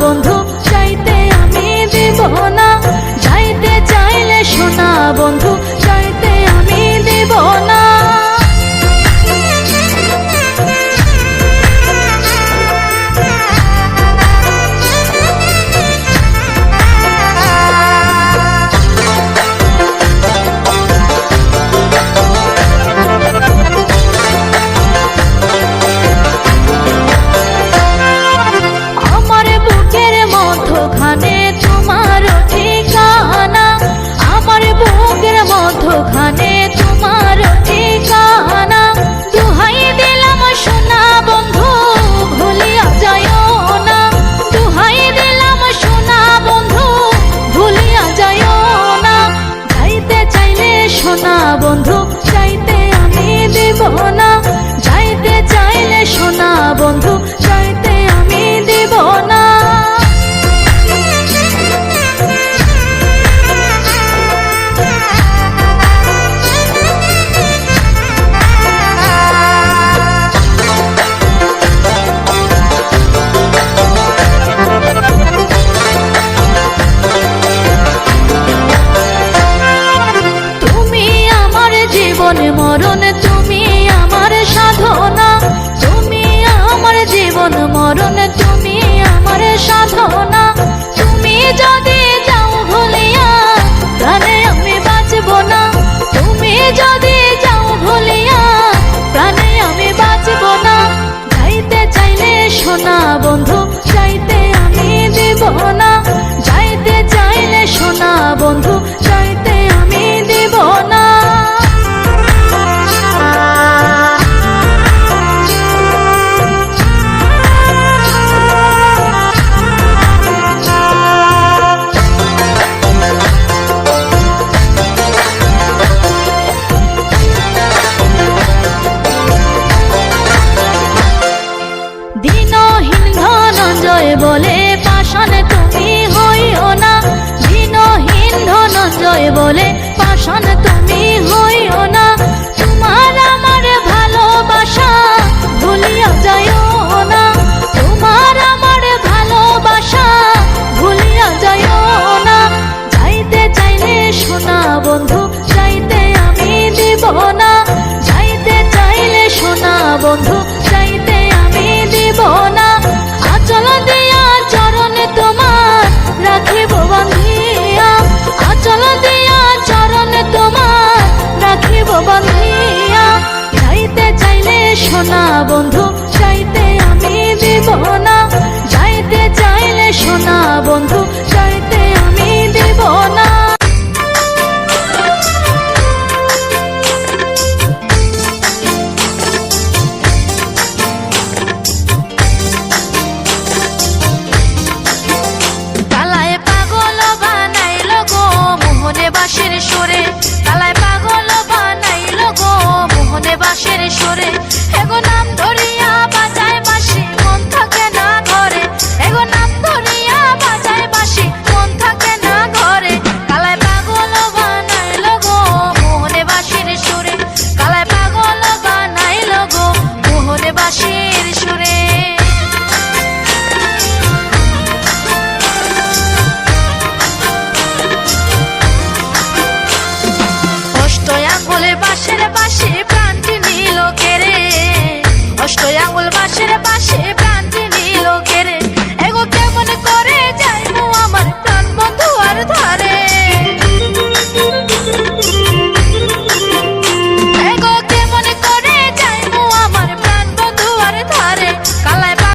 বন্ধু চাইতে আমি দেব না। চাইতে চাইলে শোনা বন্ধু বন্ধু চাইতে আমি দেব না। চাইতে চাইলে সোনা বন্ধু জীবন মরণ বলে, পাষণে তুমি হইও না। হীন ধনঞ্জয় বলে, পাষণ তুমি হইও না। তোমার আমার ভালোবাসা ভুলিয়া যাইও না। তোমার আমার ভালোবাসা ভুলিয়া যাইও না। যাইতে চাইলে শোনা বন্ধু, যাইতে আমি দিব না। যাইতে চাইলে শোনা বন্ধু